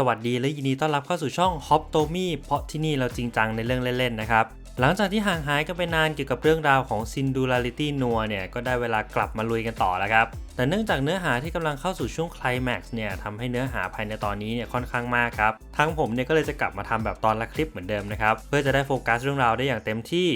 สวัสดีและยินดีต้อนรับเข้าสู่ช่อง Hop t o m y เพราะที่นี่เราจริงจังในเรื่องเล่นๆนะครับ หลังจากที่ห่างหายกันไปนานเกี่ยวกับเรื่องราวของ Singularity นัวเนี่ยก็ได้เวลากลับมาลุยกันต่อแล้วครับ แต่เนื่องจากเนื้อหาที่กำลังเข้าสู่ช่วงคลแม็กซ์เนี่ยทำให้เนื้อหาภายในตอนนี้เนี่ยค่อนข้างมากครับ ทั้งผมเนี่ยก็เลยจะกลับมาทำแบบตอนละคลิปเหมือนเดิมนะครับเพื่อจะได้โฟกัสเรื่องราวได้อย่างเต็มที่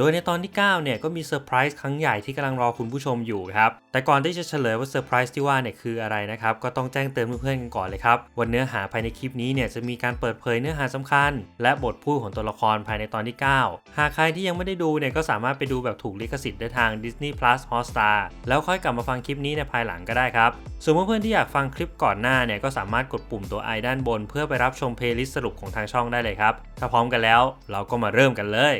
โดยในตอนที่ 9 เนี่ยก็มีเซอร์ไพรส์ครั้งใหญ่ที่กำลังรอคุณผู้ชมอยู่ครับ แต่ก่อนที่จะเฉลยว่าเซอร์ไพรส์ที่ว่าเนี่ยคืออะไรนะครับ ก็ต้องแจ้งเตือนเพื่อนๆกันก่อนเลยครับว่าเนื้อหาภายในคลิปนี้เนี่ยจะมีการเปิดเผยเนื้อหาสำคัญ และบทพูดของตัวละครภายในตอนที่ 9 หากใครที่ยังไม่ได้ดูเนี่ยก็สามารถไปดูแบบถูกลิขสิทธิ์ได้ทาง Disney Plus Hotstar แล้วค่อยกลับมาฟังคลิปนี้ในภายหลังก็ได้ครับส่วนเพื่อนๆที่อยากฟังคลิปก่อนหน้าเนี่ยก็สามารถกดปุ่มตัว i ด้านบน เพื่อไปรับชมเพลย์ลิสต์สรุปของทางช่องได้เลยครับถ้าพร้อมกันแล้ว เราก็มาเริ่มกันเลย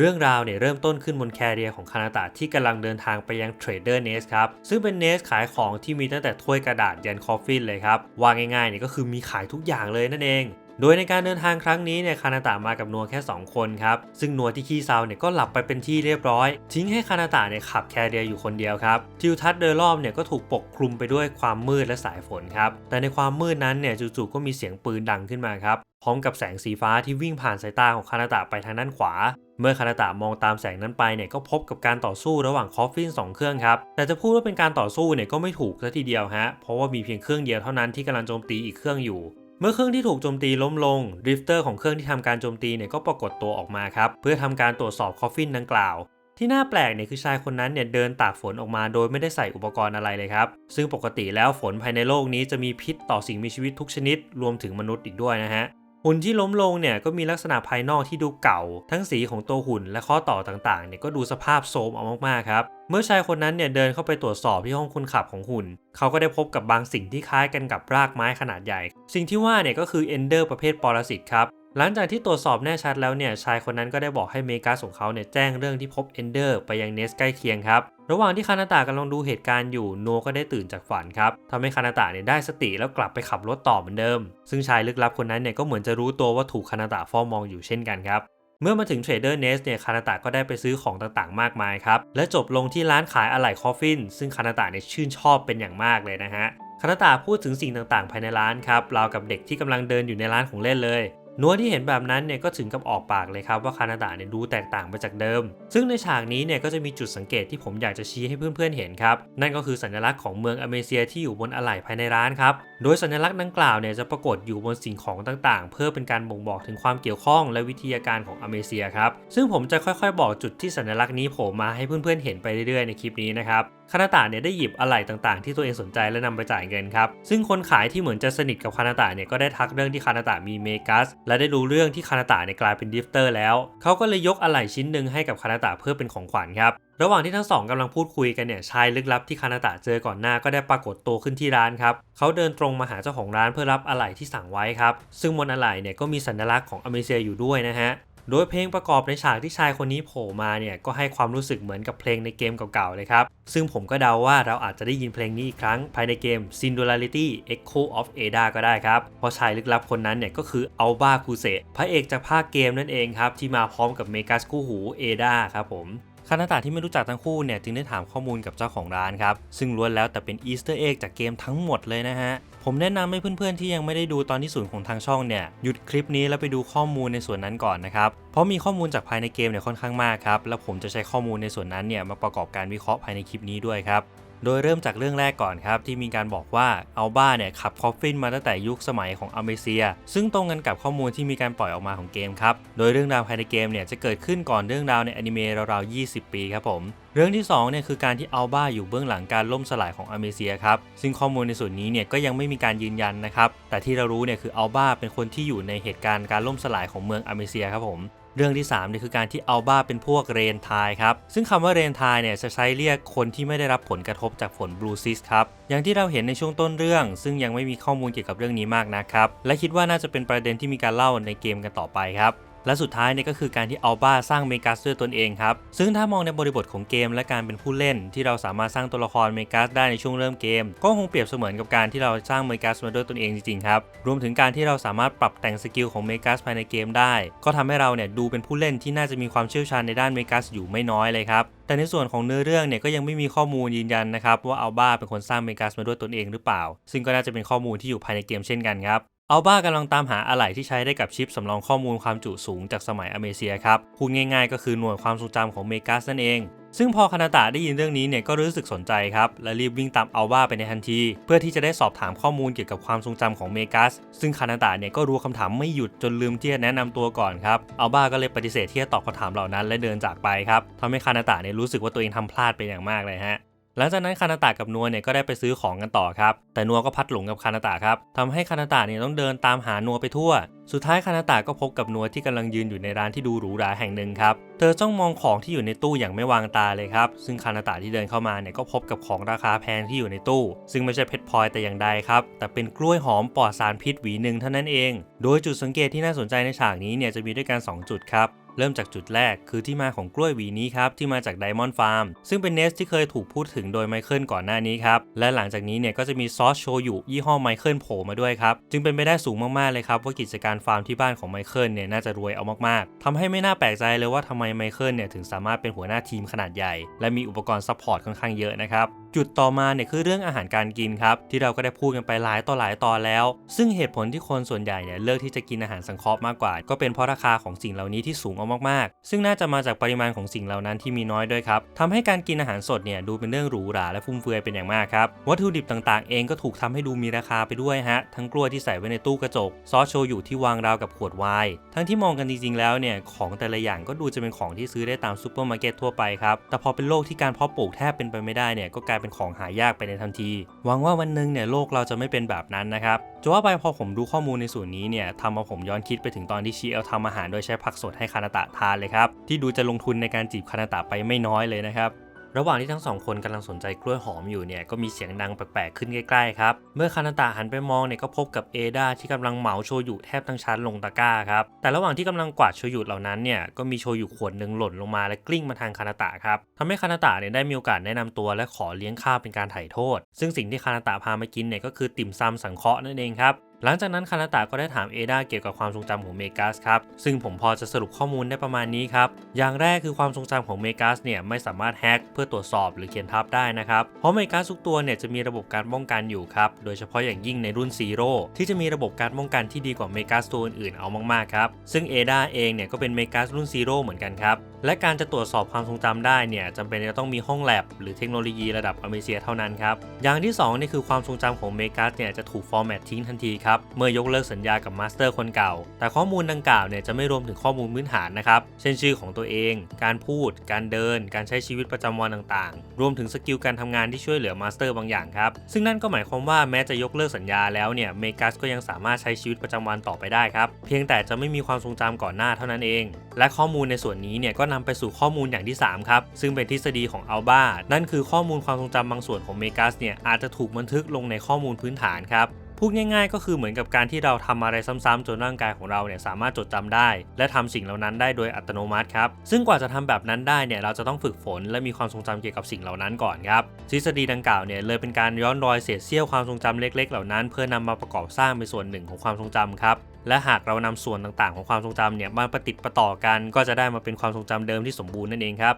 เรื่องราวเนี่ยเริ่มต้นขึ้นบนแคเรียของคานาตะที่กำลังเดินทางไปยังเทรดเดอร์เนสครับ ซึ่งเป็นเนสขายของที่มีตั้งแต่ถ้วยกระดาษยันคอฟฟินเลยครับว่าง่ายๆเนี่ยก็คือมีขายทุกอย่างเลยนั่นเองโดยในการเดินทางครั้งนี้เนี่ยคานาตะมากับนัวแค่ 2 คนครับ ซึ่งนัวที่ขี้เซาเนี่ยก็หลับไปเป็นที่เรียบร้อย ทิ้งให้คานาตะเนี่ยขับแคเรียอยู่คนเดียวครับทิวทัศน์โดยรอบเนี่ยก็ถูกปกคลุมไปด้วยความมืดและสายฝนครับแต่ในความมืดนั้นเนี่ยจู่ๆก็มีเสียงปืนดังขึ้นมาครับ พร้อมกับแสงสีฟ้าที่วิ่งผ่านสายตาของคานาตะไปทางด้านขวา เมื่อคานาตะมองตามแสงนั้นไปเนี่ยก็พบกับการต่อสู้ระหว่างคอฟฟิน2เครื่องครับ แต่จะพูดว่าเป็นการต่อสู้เนี่ยก็ไม่ถูกซะทีเดียวฮะ เพราะว่ามีเพียงเครื่องเดียวเท่านั้นที่กำลังโจมตีอีกเครื่องอยู่ เมื่อเครื่องที่ถูกโจมตีล้มลงดริฟเตอร์ของเครื่องที่ทำการโจมตีเนี่ยก็ปรากฏตัวออกมาครับเพื่อทำการตรวจสอบคอฟฟินดังกล่าวที่น่าแปลกเนี่ยคือชายคนนั้นเนี่ยเดินตากฝนออกมาโดยไม่ได้ใส่อุปกรณ์อะไรเลยครับ ซึ่งปกติแล้วฝนภายในโลกนี้จะมีพิษต่อสิ่งมีชีวิตทุกชนิด รวมถึงมนุษย์อีกด้วยนะฮะ หุ่นที่ล้มลงเนี่ยก็มีลักษณะภายนอกที่ดูเก่า ทั้งสีของตัวหุ่นและข้อต่อต่างๆเนี่ยก็ดูสภาพโทรมเอามากๆครับ เมื่อชายคนนั้นเนี่ยเดินเข้าไปตรวจสอบที่ห้องคนขับของหุ่น เขาก็ได้พบกับบางสิ่งที่คล้ายกันกับรากไม้ขนาดใหญ่ สิ่งที่ว่าเนี่ยก็คือเอนเดอร์ประเภทปรสิตครับหลังจากที่ตรวจสอบแน่ชัดแล้วเนี่ยชายคนนั้นก็ได้บอกให้เมกัสของเขาเนี่ยแจ้งเรื่องที่พบเอนเดอร์ไปยังเนสใกล้เคียงครับ ระหว่างที่คานาตะกำลังดูเหตุการณ์อยู่โนก็ได้ตื่นจากฝันครับทำให้คานาตะเนี่ยได้สติแล้วกลับไปขับรถต่อเหมือนเดิม ซึ่งชายลึกลับคนนั้นเนี่ยก็เหมือนจะรู้ตัวว่าถูกคานาตะเฝ้ามองอยู่เช่นกันครับเมื่อมาถึงเทรดเดอร์เนสเนี่ยคานาตะก็ได้ไปซื้อของต่างๆ มากมายครับ และจบลงที่ร้านขายอะไหล่คอฟฟิน ซึ่งคานาตะเนี่ยชื่นชอบเป็นอย่างมากเลยนะฮะคานาตะพูดถึงสิ่งต่างๆ ภายในร้านครับราวกับเด็กที่กำลังเดินอยู่ในร้านของเล่นเลย นัวที่เห็นแบบนั้นเนี่ยก็ถึงกับออกปากเลยครับว่าคานาดาเนี่ยดูแตกต่างไปจากเดิม ซึ่งในฉากนี้เนี่ยก็จะมีจุดสังเกตที่ผมอยากจะชี้ให้เพื่อนๆเห็นครับ นั่นก็คือสัญลักษณ์ของเมืองอเมเซียที่อยู่บนอะไหล่ภายในร้านครับ โดยสัญลักษณ์ดังกล่าวเนี่ยจะปรากฏอยู่บนสิ่งของต่างๆ เพื่อเป็นการบ่งบอกถึงความเกี่ยวข้องและวิทยาการของอเมเซียครับ ซึ่งผมจะค่อยๆ บอกจุดที่สัญลักษณ์นี้โผล่มาให้เพื่อนๆเห็นไปเรื่อยๆในคลิปนี้นะครับคานาตะเนี่ยได้หยิบอะไหล่ต่างๆ ที่ตัวเองสนใจและนำไปจ่ายเงินครับ ซึ่งคนขายที่เหมือนจะสนิทกับคานาตะเนี่ยก็ได้ทักเรื่องที่คานาตะมีเมกัสและได้รู้เรื่องที่คานาตะเนี่ยกลายเป็นดิฟเตอร์แล้ว เขาก็เลยยกอะไหล่ชิ้นหนึ่งให้กับคานาตะเพื่อเป็นของขวัญครับ ระหว่างที่ทั้งสองกำลังพูดคุยกันเนี่ยชายลึกลับที่คานาตะเจอก่อนหน้าก็ได้ปรากฏตัวขึ้นที่ร้านครับ เขาเดินตรงมาหาเจ้าของร้านเพื่อรับอะไหล่ที่สั่งไว้ครับ ซึ่งบนอะไหล่เนี่ยก็มีสัญลักษณ์ของอเมเซียอยู่ด้วยนะฮะ โดยเพลงประกอบในฉากที่ชายคนนี้โผล่มาเนี่ยก็ให้ความรู้สึกเหมือนกับเพลงในเกมเก่าๆเลยครับ ซึ่งผมก็เดาว่าเราอาจจะได้ยินเพลงนี้อีกครั้งภายในเกม Singularity Echo of Ada ก็ได้ครับ เพราะชายลึกลับคนนั้นเนี่ยก็คืออัลบาคูเซพระเอกจากภาคเกมนั่นเองครับ ที่มาพร้อมกับเมกัสคู่หูเอดาครับผมคานาตะที่ไม่รู้จักทั้งคู่เนี่ยจึงได้ถามข้อมูลกับเจ้าของร้านครับ ซึ่งล้วนแล้วแต่เป็นอีสเตอร์เอ็กจากเกมทั้งหมดเลยนะฮะ ผมแนะนำให้เพื่อนๆที่ยังไม่ได้ดูตอนที่ศูนย์ของทางช่องเนี่ยหยุดคลิปนี้แล้วไปดูข้อมูลในส่วนนั้นก่อนนะครับเพราะมีข้อมูลจากภายในเกมเนี่ยค่อนข้างมากครับแล้วผมจะใช้ข้อมูลในส่วนนั้นเนี่ยมาประกอบการวิเคราะห์ภายในคลิปนี้ด้วยครับ โดยเริ่มจากเรื่องแรกก่อนครับ ที่มีการบอกว่าอัลบ้าเนี่ยขับคอฟฟินมาตั้งแต่ยุคสมัยของอเมเซีย ซึ่งตรงกันกับข้อมูลที่มีการปล่อยออกมาของเกมครับ โดยเรื่องราวภายในเกมเนี่ยจะเกิดขึ้นก่อนเรื่องราวในอนิเมะราวๆ 20 ปีครับผมเรื่องที่2เนี่ยคือการที่อัลบ้าอยู่เบื้องหลังการล่มสลายของอเมเซียครับซึ่งข้อมูลในส่วนนี้เนี่ยก็ยังไม่มีการยืนยันนะครับแต่ที่เรารู้เนี่ยคืออัลบ้าเป็นคนที่อยู่ในเหตุการณ์การล่มสลายของเมืองอเมเซียครับผม เรื่องที่3เนี่ยคือการที่อัลบาเป็นพวกเรนทายครับ ซึ่งคำว่าเรนทายเนี่ยจะใช้เรียกคนที่ไม่ได้รับผลกระทบจากฝนบลูซิสครับ อย่างที่เราเห็นในช่วงต้นเรื่อง ซึ่งยังไม่มีข้อมูลเกี่ยวกับเรื่องนี้มากนะครับ และคิดว่าน่าจะเป็นประเด็นที่มีการเล่าในเกมกันต่อไปครับ และสุดท้ายเนี่ยก็คือการที่อัลบาสร้างเมกัสด้วยตนเองครับ ซึ่งถ้ามองในบริบทของเกมและการเป็นผู้เล่น ที่เราสามารถสร้างตัวละครเมกัสได้ในช่วงเริ่มเกม ก็คงเปรียบเสมือนกับการที่เราสร้างเมกัสมาด้วยตนเองจริงๆครับรวมถึงการที่เราสามารถปรับแต่งสกิลของเมกัสภายในเกมได้ ก็ทำให้เราเนี่ยดูเป็นผู้เล่นที่น่าจะมีความเชี่ยวชาญในด้านเมกัสอยู่ไม่น้อยเลยครับแต่ในส่วนของเนื้อเรื่องเนี่ยก็ยังไม่มีข้อมูลยืนยันนะครับว่าอัลบาเป็นคนสร้างเมกัสมาด้วยตนเองหรือเปล่า ซึ่งก็น่าจะเป็นข้อมูลที่อยู่ภายในเกมเช่นกันครับ อัลบ้ากำลังตามหาอะไหล่ที่ใช้ได้กับชิปสำรองข้อมูลความจุสูงจากสมัยอเมเซียครับพูดง่ายๆ ก็คือหน่วยความทรงจำของเมกัสนั่นเอง ซึ่งพอคานาตะได้ยินเรื่องนี้เนี่ยก็รู้สึกสนใจครับ และรีบวิ่งตามอัลบ้าไปในทันที เพื่อที่จะได้สอบถามข้อมูลเกี่ยวกับความทรงจำของเมกัสซึ่งคานาตะเนี่ยก็รู้คำถามไม่หยุดจนลืมที่จะแนะนำตัวก่อนครับอัลบ้าก็เลยปฏิเสธที่จะตอบคำถามเหล่านั้น และเดินจากไปครับทำให้คานาตะเนี่ยรู้สึกว่าตัวเองทำพลาดไปอย่างมากเลยฮะ หลังจากนั้นคานาตะกับนัวเนี่ยก็ได้ไปซื้อของกันต่อครับ แต่นัวก็พัดหลงกับคานาตะครับทำให้คานาตะเนี่ยต้องเดินตามหานัวไปทั่ว สุดท้ายคานาตะก็พบกับนัวที่กำลังยืนอยู่ในร้านที่ดูหรูหราแห่งหนึ่งครับ เธอจ้องมองของที่อยู่ในตู้อย่างไม่วางตาเลยครับ ซึ่งคานาตะที่เดินเข้ามาเนี่ยก็พบกับของราคาแพงที่อยู่ในตู้ ซึ่งไม่ใช่เพชรพลอยแต่อย่างใดครับ แต่เป็นกล้วยหอมปลอดสารพิษหวีหนึ่งเท่านั้นเอง โดยจุดสังเกตที่น่าสนใจในฉากนี้เนี่ยจะมีด้วยกันสองจุดครับ เริ่มจากจุดแรกคือที่มาของกล้วยหวีนี้ครับที่มาจากไดมอนด์ฟาร์มซึ่งเป็นเนสที่เคยถูกพูดถึงโดยไมเคิลก่อนหน้านี้ครับและหลังจากนี้เนี่ยก็จะมีซอสโชยุยี่ห้อไมเคิลโผล่มาด้วยครับจึงเป็นไปได้สูงมากๆเลยครับว่ากิจการฟาร์มที่บ้านของไมเคิลเนี่ยน่าจะรวยเอามากๆทำให้ไม่น่าแปลกใจเลยว่าทำไมไมเคิลเนี่ยถึงสามารถเป็นหัวหน้าทีมขนาดใหญ่ และมีอุปกรณ์ซัพพอร์ตค่อนข้างเยอะนะครับจุดต่อมาเนี่ยคือเรื่องอาหารการกินครับที่เราก็ได้พูดกันไปหลายต่อหลายตอนแล้ว ซึ่งเหตุผลที่คนส่วนใหญ่เนี่ยเลือกที่จะกินอาหารสังเคราะห์มากกว่า ก็เป็นเพราะราคาของสิ่งเหล่านี้ที่สูงอมากๆ ซึ่งน่าจะมาจากปริมาณของสิ่งเหล่านั้นที่มีน้อยด้วยครับทำให้การกินอาหารสดเนี่ยดูเป็นเรื่องหรูหราและฟุ่มเฟือยเป็นอย่างมากครับวัตถุดิบต่างๆ เองก็ถูกทำให้ดูมีราคาไปด้วยฮะทั้งกล้วยที่ใส่ไว้ในตู้กระจกซอสโชยุที่วางราวกับขวดไวน์ทั้งที่มองกันจริงๆแล้วเนี่ยของแต่ละอย่างก็ดูจะเป็นของที่ซื้อได้ตามซูเปอร์มาร์เก็ตทั่วไปครับแต่พอเป็นโลกที่การเพาะปลูกแทบเป็นไปไม่ได้เนี่ยก็กลายเป็นของหายากไปในทันที หวังว่าวันหนึ่งเนี่ยโลกเราจะไม่เป็นแบบนั้นนะครับจะว่าไปพอผมดูข้อมูลในส่วนนี้เนี่ยทำเอาผมย้อนคิดไปถึงตอนที่ชีเอลทำอาหารโดยใช้ผักสดให้คานาตะทานเลยครับ ที่ดูจะลงทุนในการจีบคานาตะไปไม่น้อยเลยนะครับระหว่างที่ทั้งสองคนกำลังสนใจกล้วยหอมอยู่เนี่ยก็มีเสียงดังแปลกๆขึ้นใกล้ๆครับ เมื่อคานาตะหันไปมองเนี่ยก็พบกับเอดาที่กำลังเหมาโชยุแทบทั้งชั้นลงตะกร้าครับ แต่ระหว่างที่กำลังกวาดโชยุเหล่านั้นเนี่ยก็มีโชยุขวดหนึ่งหล่นลงมาและกลิ้งมาทางคานาตะครับทำให้คานาตะเนี่ยได้มีโอกาสแนะนำตัวและขอเลี้ยงข้าวเป็นการไถ่โทษ ซึ่งสิ่งที่คานาตะพามากินเนี่ยก็คือติ่มซำสังเคราะห์นั่นเองครับ หลังจากนั้นคานาตะก็ได้ถามเอดาเกี่ยวกับความทรงจำของเมกัสครับ ซึ่งผมพอจะสรุปข้อมูลได้ประมาณนี้ครับ อย่างแรกคือความทรงจำของเมกัสเนี่ยไม่สามารถแฮ็กเพื่อตรวจสอบหรือเขียนทับได้นะครับ เพราะเมกัสทุกตัวเนี่ยจะมีระบบการป้องกันอยู่ครับ โดยเฉพาะอย่างยิ่งในรุ่นซีโร่ที่จะมีระบบการป้องกันที่ดีกว่าเมกัสตัวอื่นๆเอามากๆครับ ซึ่งเอดาเองเนี่ยก็เป็นเมกัสรุ่นซีโร่เหมือนกันครับและการจะตรวจสอบความทรงจำได้เนี่ยจำเป็นจะต้องมีห้องแลบหรือเทคโนโลยีระดับอเมริกาเท่านั้นครับ อย่างที่2นี่คือความทรงจำของเมกัสเนี่ยจะถูกฟอร์แมตทิ้งทันทีครับ เมื่อยกเลิกสัญญากับมาสเตอร์คนเก่า แต่ข้อมูลดังกล่าวเนี่ยจะไม่รวมถึงข้อมูลพื้นฐานนะครับ เช่นชื่อของตัวเอง การพูด การเดิน การใช้ชีวิตประจำวันต่างๆ รวมถึงสกิลการทำงานที่ช่วยเหลือมาสเตอร์บางอย่างครับ ซึ่งนั่นก็หมายความว่าแม้จะยกเลิกสัญญาแล้วเนี่ยเมกัสก็ยังสามารถใช้ชีวิตประจำวันต่อไปได้ครับ เพียงแต่จะไม่มีความทรงจำก่อนหน้าเท่านั้นเอง และข้อมูลในส่วนนี้เนี่ยก็นำไปสู่ข้อมูลอย่างที่ 3 ครับ ซึ่งเป็นทฤษฎีของอัลบานั่นคือข้อมูลความทรงจำบางส่วนของเมกัสเนี่ยอาจจะถูกบันทึกลงในข้อมูลพื้นฐานครับพูดง่ายๆ ก็คือเหมือนกับการที่เราทำอะไรซ้ำๆจนร่างกายของเราเนี่ยสามารถจดจำได้ และทำสิ่งเหล่านั้นได้โดยอัตโนมัติครับ ซึ่งกว่าจะทำแบบนั้นได้เนี่ยเราจะต้องฝึกฝน และมีความทรงจำเกี่ยวกับสิ่งเหล่านั้นก่อนครับทฤษฎีดังกล่าวเนี่ยเลยเป็นการย้อนรอยเศษเสี้ยวความทรงจำเล็ก ๆ เหล่านั้น เพื่อนำมาประกอบสร้างเป็นส่วนหนึ่งของความทรงจำครับ และหากเรานำส่วนต่างๆ ของความทรงจำเนี่ยมาประติดประต่อกันก็จะได้มาเป็นความทรงจำเดิมที่สมบูรณ์นั่นเองครับ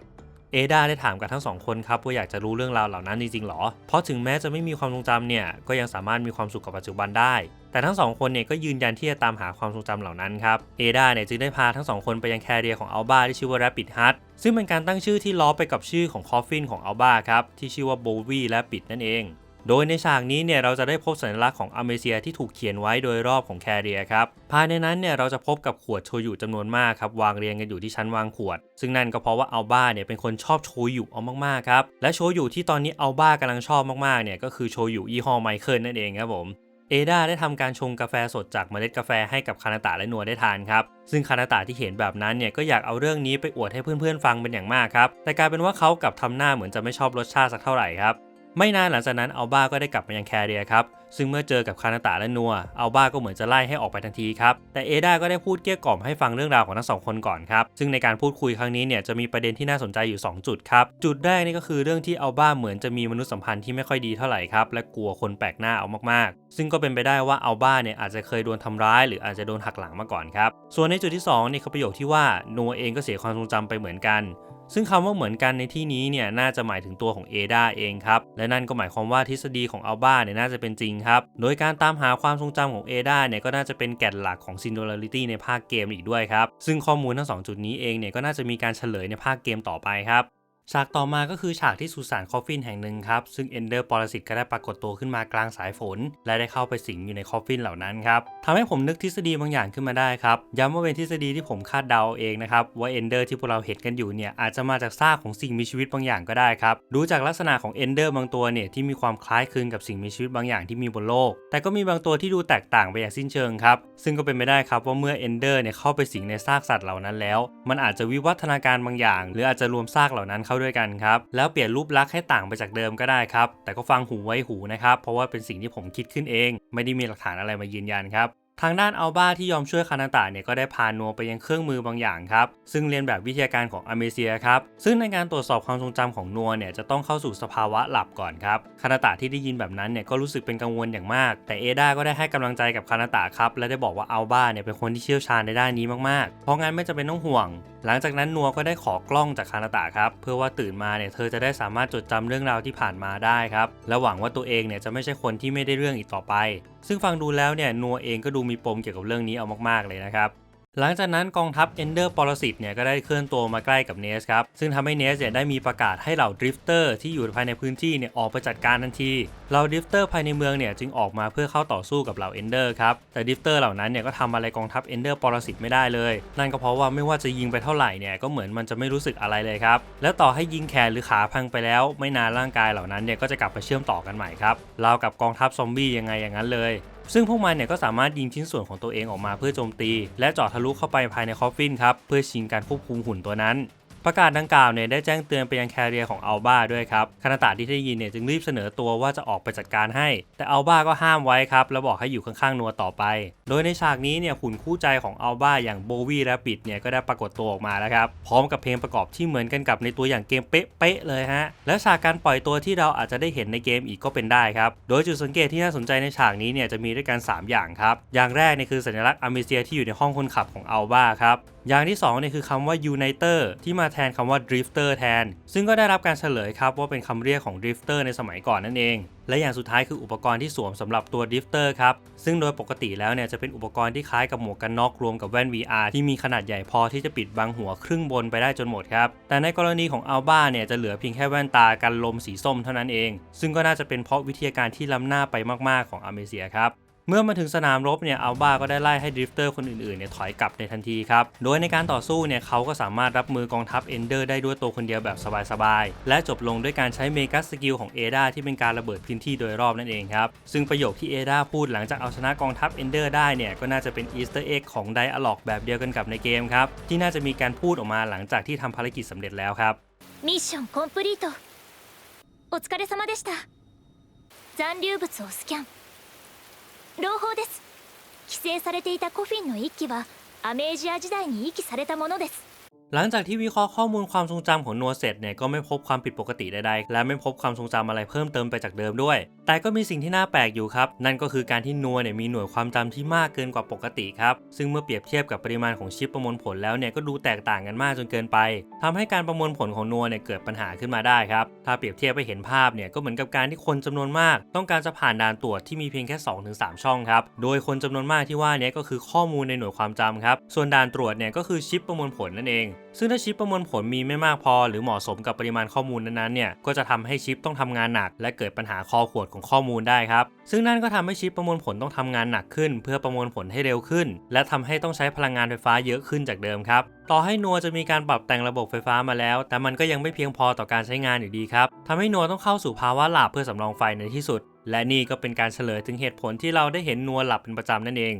เอดาได้ถามกับทั้งสองคนครับว่าอยากจะรู้เรื่องราวเหล่านั้นจริงๆหรอ เพราะถึงแม้จะไม่มีความทรงจำเนี่ยก็ยังสามารถมีความสุขกับปัจจุบันได้ แต่ทั้งสองคนเนี่ยก็ยืนยันที่จะตามหาความทรงจำเหล่านั้นครับ เอดาเนี่ยจึงได้พาทั้งสองคนไปยังแคเรียของอัลบาที่ชื่อว่า Rapid Hut ซึ่งเป็นการตั้งชื่อที่ล้อไปกับชื่อของคอฟฟินของอัลบาครับที่ชื่อว่าโบวีและปิดนั่นเอง โดยในฉากนี้เนี่ยเราจะได้พบสัญลักษณ์ของอเมเซียที่ถูกเขียนไว้โดยรอบของแคเรียครับ ภายในนั้นเนี่ยเราจะพบกับขวดโชยุจำนวนมากครับวางเรียงกันอยู่ที่ชั้นวางขวด ซึ่งนั่นก็เพราะว่าอัลบ้าเนี่ยเป็นคนชอบโชยุเอามากๆครับ และโชยุที่ตอนนี้อัลบ้ากำลังชอบมากๆเนี่ยก็คือโชยุยี่ห้อไมเคิลนั่นเองครับผมเอดาได้ทำการชงกาแฟสดจากเมล็ดกาแฟให้กับคานาตะและนัวได้ทานครับ ซึ่งคานาตะที่เห็นแบบนั้นเนี่ยก็อยากเอาเรื่องนี้ไปอวดให้เพื่อนๆฟังเป็นอย่างมากครับ แต่กลายเป็นว่าเขากลับทำหน้าเหมือนจะไม่ชอบรสชาติสักเท่าไหร่ครับ ไม่นานหลังจากนั้นอัลบ้าก็ได้กลับมายังแคเรียครับ ซึ่งเมื่อเจอกับคานาตะและนัวอัลบ้าก็เหมือนจะไล่ให้ออกไปทันทีครับ แต่เอดาก็ได้พูดเกลี้ยกล่อมให้ฟังเรื่องราวของทั้งสองคนก่อนครับ ซึ่งในการพูดคุยครั้งนี้เนี่ยจะมีประเด็นที่น่าสนใจอยู่ 2 จุดครับ จุดแรกนี่ก็คือเรื่องที่อัลบ้าเหมือนจะมีมนุษยสัมพันธ์ที่ไม่ค่อยดีเท่าไหร่ครับ และกลัวคนแปลกหน้าเอามากๆ ซึ่งก็เป็นไปได้ว่าอัลบ้าเนี่ยอาจจะเคยโดนทำร้าย หรืออาจจะโดนหักหลังมาก่อนครับ ส่วนในจุดที่2นี่คือประโยคที่ว่านัวเองก็เสียความทรงจำไปเหมือนกัน ซึ่งคำว่าเหมือนกันในที่นี้เนี่ยน่าจะหมายถึงตัวของเอดาเองครับ และนั่นก็หมายความว่าทฤษฎีของอัลบ้าเนี่ยน่าจะเป็นจริงครับ โดยการตามหาความทรงจำของเอดาเนี่ยก็น่าจะเป็นแก่นหลักของซินโดรลิตี้ในภาคเกมอีกด้วยครับ ซึ่งข้อมูลทั้งสองจุดนี้เองเนี่ยก็น่าจะมีการเฉลยในภาคเกมต่อไปครับ ฉากต่อมาก็คือฉากที่สุสานคอฟฟินแห่งหนึ่งครับ ซึ่งเอนเดอร์ปรสิตก็ได้ปรากฏตัวขึ้นมากลางสายฝน และได้เข้าไปสิงอยู่ในคอฟฟินเหล่านั้นครับทำให้ผมนึกทฤษฎีบางอย่างขึ้นมาได้ครับ ย้ำว่าเป็นทฤษฎีที่ผมคาดเดาเองนะครับ ว่าเอนเดอร์ที่พวกเราเห็นกันอยู่เนี่ยอาจจะมาจากซากของสิ่งมีชีวิตบางอย่างก็ได้ครับดูจากลักษณะของเอนเดอร์บางตัวเนี่ยที่มีความคล้ายคลึงกับสิ่งมีชีวิตบางอย่างที่มีบนโลก แต่ก็มีบางตัวที่ดูแตกต่างไปอย่างสิ้นเชิงครับซึ่งก็เป็นไปได้ครับว่าเมื่อเอนเดอร์เนี่ยเข้าไปสิงในซากสัตว์เหล่านั้นแล้ว มันอาจจะวิวัฒนาการบางอย่าง หรืออาจจะรวมซากเหล่านั้นเข้าด้วยกันครับ แล้วเปลี่ยนรูปลักษณ์ให้ต่างไปจากเดิมก็ได้ครับ แต่ก็ฟังหูไว้หูนะครับ เพราะว่าเป็นสิ่งที่ผมคิดขึ้นเอง ไม่ได้มีหลักฐานอะไรมายืนยันครับทางด้านอัลบ้าที่ยอมช่วยคานาตะเนี่ยก็ได้พานัวไปยังเครื่องมือบางอย่างครับ ซึ่งเรียนแบบวิทยาการของอเมเซียครับ ซึ่งในการตรวจสอบความทรงจำของนัวเนี่ยจะต้องเข้าสู่สภาวะหลับก่อนครับคานาตะที่ได้ยินแบบนั้นเนี่ยก็รู้สึกเป็นกังวลอย่างมาก แต่เอดาก็ได้ให้กำลังใจกับคานาตะครับ และได้บอกว่าอัลบ้าเนี่ยเป็นคนที่เชี่ยวชาญในด้านนี้มากๆ เพราะงั้นไม่จำเป็นต้องห่วงหลังจากนั้นนัวก็ได้ขอกล้องจากคานาตะครับ เพื่อว่าตื่นมาเนี่ยเธอจะได้สามารถจดจำเรื่องราวที่ผ่านมาได้ครับ และหวังว่าตัวเองเนี่ยจะไม่ใช่คนที่ไม่ได้เรื่องอีกต่อไป ซึ่งฟังดูแล้วเนี่ยนัวเองก็ดูมีปมเกี่ยวกับเรื่องนี้เอามากๆเลยนะครับ หลังจากนั้นกองทัพเอนเดอร์ปรสิตเนี่ยก็ได้เคลื่อนตัวมาใกล้กับเนสครับ ซึ่งทำให้เนสเนี่ยได้มีประกาศให้เหล่าดริฟเตอร์ที่อยู่ภายในพื้นที่เนี่ยออกไปจัดการทันทีเหล่าดริฟเตอร์ภายในเมืองเนี่ยจึงออกมาเพื่อเข้าต่อสู้กับเหล่าเอนเดอร์ครับแต่ดริฟเตอร์เหล่านั้นเนี่ยก็ทำอะไรกองทัพเอนเดอร์ปรสิตไม่ได้เลย นั่นก็เพราะว่าไม่ว่าจะยิงไปเท่าไหร่เนี่ยก็เหมือนมันจะไม่รู้สึกอะไรเลยครับและต่อให้ยิงแขนหรือขาพังไปแล้ว ไม่นานร่างกายเหล่านั้นเนี่ยก็จะกลับไปเชื่อมต่อกันใหม่ครับราวกับกองทัพซอมบี้ยังไงอย่างนั้นเลย ซึ่งพวกมันเนี่ยก็สามารถยิงชิ้นส่วนของตัวเองออกมาเพื่อโจมตี และเจาะทะลุเข้าไปภายในคอฟฟินครับเพื่อชิงการควบคุมหุ่นตัวนั้น ประกาศดังกล่าวเนี่ยได้แจ้งเตือนไปยังแคเรียของอัลบ้าด้วยครับคานาตะที่ได้ยินเนี่ยจึงรีบเสนอตัวว่าจะออกไปจัดการให้ แต่อัลบ้าก็ห้ามไว้ครับ แล้วบอกให้อยู่ข้างๆนัวต่อไป โดยในฉากนี้เนี่ยหุ่นคู่ใจของอัลบ้าอย่างโบวีและปิดเนี่ยก็ได้ปรากฏตัวออกมาแล้วครับ พร้อมกับเพลงประกอบที่เหมือนกันกับในตัวอย่างเกมเป๊ะๆเลยฮะ และฉากการปล่อยตัวที่เราอาจจะได้เห็นในเกมอีกก็เป็นได้ครับ โดยจุดสังเกตที่น่าสนใจในฉากนี้เนี่ยจะมีด้วยกัน 3 อย่างครับ อย่างแรกเนี่ยคือสัญลักษณ์อเมเซียที่อยู่ในห้องคนขับของอัลบาครับ อย่างที่2เนี่ยคือคำว่า Uniter ที่มาแทนคำว่า Drifter แทน ซึ่งก็ได้รับการเฉลยครับว่าเป็นคำเรียกของ Drifter ในสมัยก่อนนั่นเอง และอย่างสุดท้ายคืออุปกรณ์ที่สวมสำหรับตัว Drifter ครับ ซึ่งโดยปกติแล้วเนี่ยจะเป็นอุปกรณ์ที่คล้ายกับหมวกกันน็อกรวมกับแว่น VR ที่มีขนาดใหญ่พอที่จะปิดบังหัวครึ่งบนไปได้จนหมดครับ แต่ในกรณีของ Alba เนี่ยจะเหลือเพียงแค่แว่นตากันลมสีส้มเท่านั้นเอง ซึ่งก็น่าจะเป็นเพราะวิทยาการที่ล้ำหน้าไปมาก ๆของอเมเซียครับ เมื่อมาถึงสนามรบเนี่ยอัลบาก็ได้ไล่ให้ดริฟเตอร์คนอื่นๆเนี่ยถอยกลับในทันทีครับ โดยในการต่อสู้เนี่ยเขาก็สามารถรับมือกองทัพเอนเดอร์ได้ด้วยตัวคนเดียวแบบสบายๆ และจบลงด้วยการใช้เมกาสกิลของเอดาที่เป็นการระเบิดพื้นที่โดยรอบนั่นเองครับ ซึ่งประโยคที่เอดาพูดหลังจากเอาชนะกองทัพเอนเดอร์ได้เนี่ยก็น่าจะเป็นอีสเตอร์เอ็กของไดอะล็อกแบบเดียวกันกับในเกมครับที่น่าจะมีการพูดออกมาหลังจากที่ทำภารกิจสำเร็จแล้วครับ ミッションコンプリートお疲れ様でした残留物をスキャン 朗報です。規制されていたコフィンの一機はアメージア時代に遺棄されたものです。 หลังจากที่วิเคราะห์ข้อมูลความทรงจำของนัวเสร็จเนี่ยก็ไม่พบความผิดปกติใดๆ และไม่พบความทรงจำอะไรเพิ่มเติมไปจากเดิมด้วย แต่ก็มีสิ่งที่น่าแปลกอยู่ครับ นั่นก็คือการที่นัวเนี่ยมีหน่วยความจำที่มากเกินกว่าปกติครับ ซึ่งเมื่อเปรียบเทียบกับปริมาณของชิปประมวลผลแล้วเนี่ยก็ดูแตกต่างกันมากจนเกินไปทำให้การประมวลผลของนัวเนี่ยเกิดปัญหาขึ้นมาได้ครับ ถ้าเปรียบเทียบไปเห็นภาพเนี่ยก็เหมือนกับการที่คนจำนวนมาก ต้องการจะผ่านด่านตรวจที่มีเพียงแค่ 2-3 ช่องครับ โดยคนจำนวนมากที่ว่านี้ก็คือข้อมูลในหน่วยความจำครับ ส่วนด่านตรวจเนี่ยก็คือชิปประมวลผลนั่นเองซึ่งถ้าชิปประมวลผลมีไม่มากพอ หรือเหมาะสมกับปริมาณข้อมูลนั้นๆเนี่ยก็จะทำให้ชิปต้องทำงานหนัก และเกิดปัญหาคอขวดของข้อมูลได้ครับ ซึ่งนั่นก็ทำให้ชิปประมวลผลต้องทำงานหนักขึ้น เพื่อประมวลผลให้เร็วขึ้น และทำให้ต้องใช้พลังงานไฟฟ้าเยอะขึ้นจากเดิมครับต่อให้นัวจะมีการปรับแต่งระบบไฟฟ้ามาแล้ว แต่มันก็ยังไม่เพียงพอต่อการใช้งานอยู่ดีครับทำให้นัวต้องเข้าสู่ภาวะหลับเพื่อสำรองไฟในที่สุดและนี่ก็เป็นการเฉลยถึงเหตุผลที่เราได้เห็นนัวหลับเป็นประจำนั่นเอง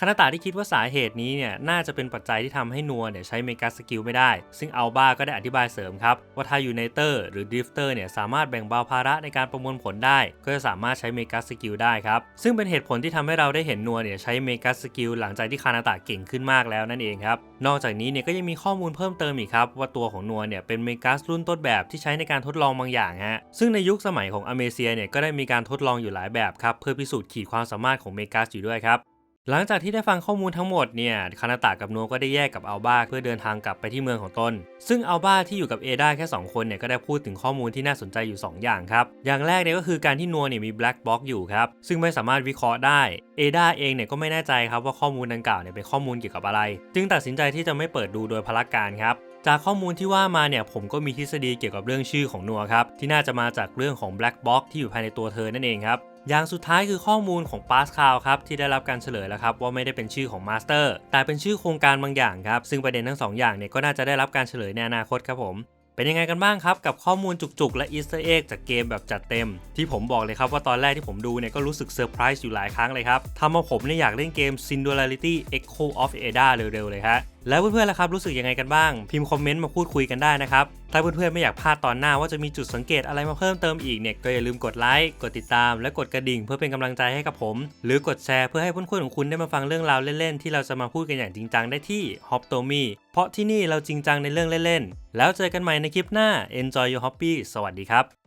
คานาตะที่คิดว่าสาเหตุนี้เนี่ยน่าจะเป็นปัจจัยที่ทำให้นัวเนี่ยใช้เมกาสกิลไม่ได้ ซึ่งอัลบาก็ได้อธิบายเสริมครับ ว่าถ้ายูไนเตอร์หรือดริฟเตอร์เนี่ยสามารถแบ่งเบาภาระในการประมวลผลได้ ก็จะสามารถใช้เมกาสกิลได้ครับ ซึ่งเป็นเหตุผลที่ทำให้เราได้เห็นนัวเนี่ยใช้เมกาสกิลหลังจากที่คานาตะเก่งขึ้นมากแล้วนั่นเองครับ นอกจากนี้เนี่ยก็ยังมีข้อมูลเพิ่มเติมอีกครับว่าตัวของนัวเนี่ยเป็นเมกาสรุ่นต้นแบบที่ใช้ในการทดลองบางอย่างฮะซึ่งในยุคสมัยของอเมเซียเนี่ยก็ได้มีการทดลองอยู่หลายแบบครับเพื่อพิสูจน์ขีดความสามารถของเมกาสอยู่ด้วยครับ หลังจากที่ได้ฟังข้อมูลทั้งหมดเนี่ยคานาตะกับโนก็ได้แยกกับอัลบาเพื่อเดินทางกลับไปที่เมืองของตน ซึ่งอัลบาที่อยู่กับเอดาแค่ 2 คนเนี่ยก็ได้พูดถึงข้อมูลที่น่าสนใจอยู่ 2 อย่างครับ อย่างแรกเนี่ยก็คือการที่นัวเนี่ยมี black box อยู่ครับ ซึ่งไม่สามารถวิเคราะห์ได้เอดาเองเนี่ยก็ไม่แน่ใจครับว่าข้อมูลดังกล่าวเนี่ยเป็นข้อมูลเกี่ยวกับอะไร จึงตัดสินใจที่จะไม่เปิดดูโดยพลการครับจากข้อมูลที่ว่ามาเนี่ยผมก็มีทฤษฎีเกี่ยวกับเรื่องชื่อของนัวครับ ที่น่าจะมาจากเรื่องของ black box ที่อยู่ภายในตัวเธอนั่นเองครับ อย่างสุดท้ายคือข้อมูลของ p a s c a l ครับที่ได้รับการเฉลยแล้วครับว่าไม่ได้เป็นชื่อของ Master แต่เป็นชื่อโครงการบางอย่างครับซึ่งประเด็นทั้งสองอย่างเนี่ยก็น่าจะได้รับการเฉลยในอนาคตครับผมเป็นยังไงกันบ้างครับกับข้อมูลจุกๆ และอีสเตอร์เอ็กจากเกมแบบจัดเต็ม ที่ผมบอกเลยครับว่าตอนแรกที่ผมดูเนี่ยก็รู้สึกเซอร์ไพรส์อยู่หลายครั้งเลยครับทำเอาผมเนี่ยอยากเล่นเกม Singularity Echo of Ada เร็วๆเลยฮะ แล้วเพื่อนๆล่ะครับรู้สึกยังไงกันบ้าง พิมพ์คอมเมนต์มาพูดคุยกันได้นะครับ ถ้าเพื่อนๆไม่อยากพลาดตอนหน้าว่าจะมีจุดสังเกตอะไรมาเพิ่มเติมอีกเนี่ยก็อย่าลืมกดไลค์กดติดตาม และกดกระดิ่งเพื่อเป็นกำลังใจให้กับผม หรือกดแชร์เพื่อให้เพื่อนๆของคุณได้มาฟังเรื่องราวเล่นๆที่เราจะมาพูดกันอย่างจริงจังได้ที่ Hop t o m y เพราะที่นี่เราจริงจังในเรื่องเล่นๆแล้วเจอกันใหม่ในคลิปหน้า Enjoy your hobby สวัสดีครับ